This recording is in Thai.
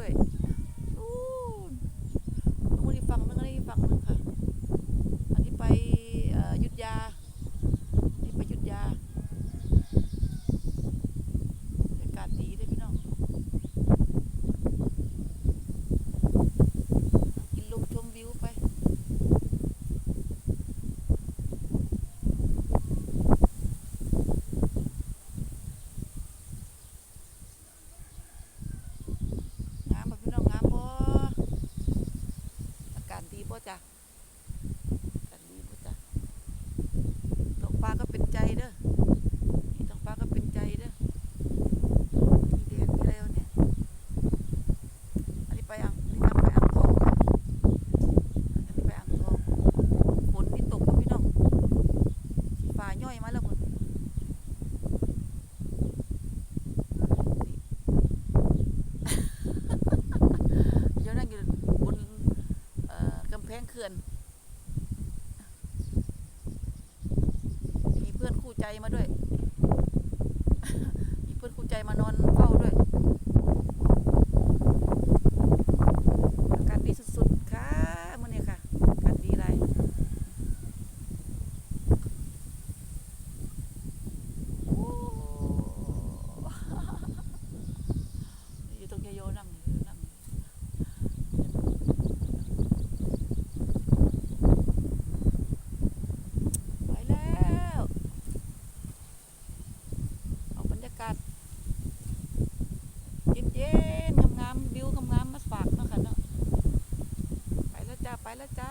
ด้วย ย่อยมาแล้วพุ่นเดี๋ยวนั่งอยู่บนกำแพงเขื่อน มีเพื่อนคู่ใจมาด้วย มีเพื่อนคู่ใจมานอนเฝ้าด้วย อากาศดีสุดๆ ค่ะมื่อนี้ค่ะ อากาศดีไรโอ้ อยู่ตรงยาย โยนั่งนั่งไปแล้วเอาบรรยากาศเย็นๆงามๆวิวงามๆมาฝากเนาะค่ะเนาะไปแล้วจ้าไปแล้วจ้า